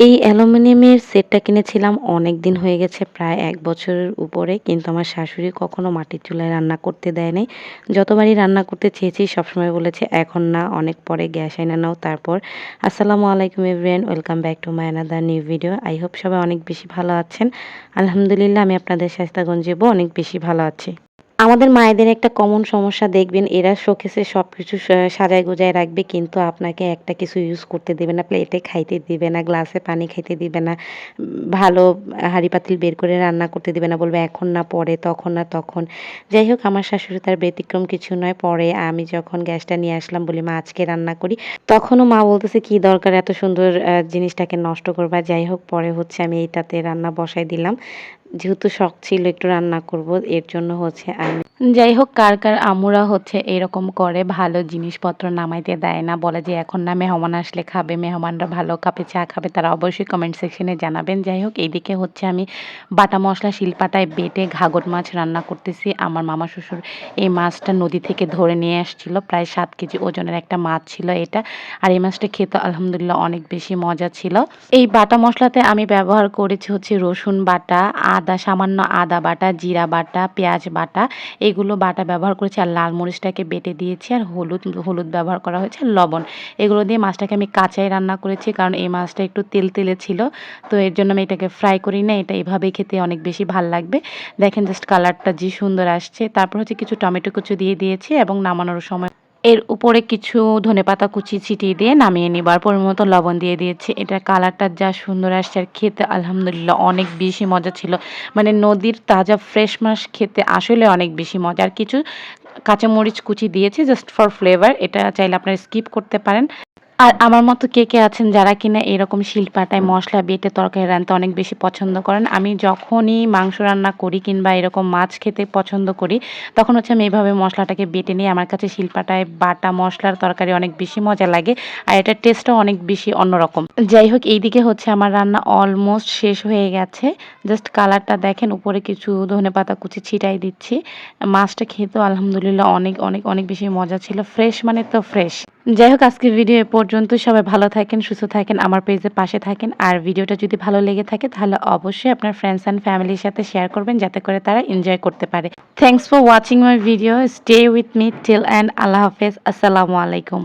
এই অ্যালুমিনিয়ামের সেটটা কিনেছিলাম অনেক দিন হয়ে গেছে, প্রায় এক বছরের উপরে। কিন্তু আমার শাশুড়ি কখনো মাটির চুলায় রান্না করতে দেয় নাই। যতবারই রান্না করতে চেয়েছি, সবসময় বলেছে, এখন না, অনেক পরে গ্যাস এনে নাও, তারপর। আসসালামু আলাইকুম everyone welcome back to my another new video. I hope সবাই অনেক বেশি ভালো আছেন। আলহামদুলিল্লাহ, আমি আপনাদের স্বাস্থ্যগঞ্জেবও অনেক বেশি ভালো আছি। আমাদের মায়েদের একটা কমন সমস্যা দেখবেন, এরা শোকেসে সব কিছু সাজায় গোজায় রাখবে, কিন্তু আপনাকে একটা কিছু ইউজ করতে দেবে না প্লেটে খাইতে দিবে না গ্লাসে পানি খাইতে দিবে না ভালো হাঁড়ি পাতিল বের করে রান্না করতে দিবে না, বলবে এখন না, পরে তখন না, তখন। যাই হোক, আমার শাশুড়ি তার ব্যতিক্রম কিছু নয়, পরে আমি যখন গ্যাসটা নিয়ে আসলাম, বলি, মা, আজকে রান্না করি। তখনও মা বলতেছে, কি দরকার এত সুন্দর জিনিসটাকে নষ্ট করবা? যাই হোক, পরে হচ্ছে আমি এইটাতে রান্না বসাই দিলাম। যেহেতু শখ ছিল একটু রান্না করব, এর জন্য হচ্ছে আমি যাই হোক, কার কার আমুরা হচ্ছে এরকম করে ভালো জিনিসপত্র নামাইতে দেয় না, বলে যে এখন না মেহমান আসলে খাবে, মেহমানরা ভালো কাপে চা খাবে, তারা অবশ্যই কমেন্ট সেকশনে জানাবেন। যাই হোক, এইদিকে হচ্ছে আমি বাটা মশলা শিলপাটায় বেটে ঘাগর মাছ রান্না করতেছি। আমার মামা শ্বশুর এই মাছটা নদী থেকে ধরে নিয়ে আসছিল, প্রায় সাত কেজি ওজনের একটা মাছ ছিল এটা। আর এই মাছটা খেতে আলহামদুলিল্লাহ অনেক বেশি মজা ছিল। এই বাটা মশলাতে আমি ব্যবহার করেছি হচ্ছে রসুন বাটা আদা, সামান্য আদা বাটা, জিরা বাটা, পেঁয়াজ বাটা, এগুলো বাটা ব্যবহার করেছি আর লাল মরিচটাকে বেটে দিয়েছি আর হলুদ হলুদ ব্যবহার করা হয়েছে আর লবণ। এগুলো দিয়ে মাছটাকে আমি কাঁচাই রান্না করেছি কারণ এই মাছটা একটু তেল তেলে ছিল। তো এর জন্য আমি এটাকে ফ্রাই করি না, এটা এভাবেই খেতে অনেক বেশি ভালো লাগবে। দেখেন জাস্ট কালারটা যে সুন্দর আসছে। তারপর হচ্ছে কিছু টমেটো কুচু দিয়ে দিয়েছি এবং নামানোর সময় এর উপরে কিছু ধনেপাতা কুচি ছিটিয়ে দিয়ে নামিয়ে নিবার মতো লবণ দিয়ে দিয়েছি। এটা কালারটা যা সুন্দর আসছে আর খেতে, আলহামদুলিল্লাহ, অনেক বেশি মজা ছিল। মানে নদীর তাজা ফ্রেশ মাস খেতে আসলে অনেক বেশি মজা। আর কিছু কাঁচামরিচ কুচি দিয়েছি জাস্ট ফর ফ্লেভার এটা চাইলে আপনারা স্কিপ করতে পারেন। আর আমার মতো কে কে আছেন যারা কিনা এরকম শিলপাটায় মশলা বেটে তরকারি রান্নতে অনেক বেশি পছন্দ করেন আমি যখনই মাংস রান্না করি কিংবা এরকম মাছ খেতে পছন্দ করি তখন হচ্ছে আমি এইভাবে মশলাটাকে বেটে নিই। আমার কাছে শিলপাটায় বাটা মশলার তরকারি অনেক বেশি মজা লাগে আর এটার টেস্টও অনেক বেশি অন্যরকম। যাই হোক এইদিকে হচ্ছে আমার রান্না অলমোস্ট শেষ হয়ে গেছে। জাস্ট কালারটা দেখেন উপরে কিছু ধনে পাতা কুচি ছিটাই দিচ্ছি। মাছটা খেতেও আলহামদুলিল্লাহ অনেক অনেক অনেক বেশি মজা ছিল। ফ্রেশ মানে তো ফ্রেশ। যাই হোক আজকের ভিডিও পর্যন্ত সবাই ভালো থাকেন, সুস্থ থাকেন, আমার পেজের পাশে থাকেন। আর ভিডিওটা যদি ভালো লেগে থাকে, তাহলে অবশ্যই আপনার ফ্রেন্ডস অ্যান্ড ফ্যামিলির সাথে শেয়ার করবেন, যাতে করে তারা এনজয় করতে পারে। Thanks for watching my video stay with me till and আল্লাহ হাফেজ। আসসালামু আলাইকুম।